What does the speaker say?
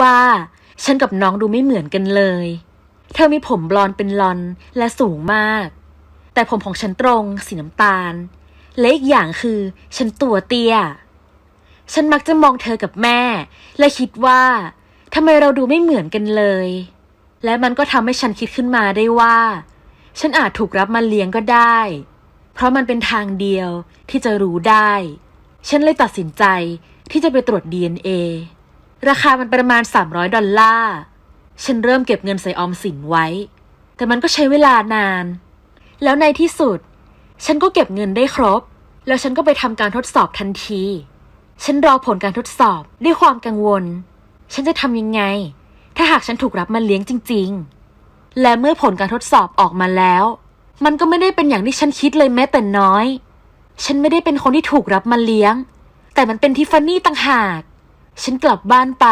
ว่า ฉันกับน้องดูไม่เหมือนกันเลย เธอมีผมบลอนเป็นลอนและสูงมาก แต่ผมของฉันตรงสีน้ำตาล และอีกอย่างคือ ฉันตัวเตี้ย ฉันมักจะมองเธอกับแม่ และคิดว่าทำไมเราดูไม่เหมือนกันเลย และมันก็ทำให้ฉันคิดขึ้นมาได้ว่า ฉันอาจถูกรับมาเลี้ยงก็ได้ เพราะมันเป็นทางเดียวที่จะรู้ได้ ฉันเลยตัดสินใจที่จะไปตรวจ DNA ราคามันประมาณ 300 ดอลลาร์ ฉันเริ่มเก็บเงินใส่ออมสินไว้ แต่มันก็ใช้เวลานาน แล้วในที่สุด ฉันก็เก็บเงินได้ครบ แล้วฉันก็ไปทำการทดสอบทันที ฉันรอผลการทดสอบด้วยความกังวล ฉันจะทำยังไง ถ้าหากฉันถูกรับมาเลี้ยงจริง ๆ และเมื่อผลการทดสอบออกมาแล้ว มันก็ไม่ได้เป็นอย่างที่ฉันคิดเลยแม้แต่น้อย ฉันไม่ได้เป็นคนที่ถูกรับมาเลี้ยง แต่มันเป็นทิฟฟานี่ต่างหาก ฉันกลับบ้านไป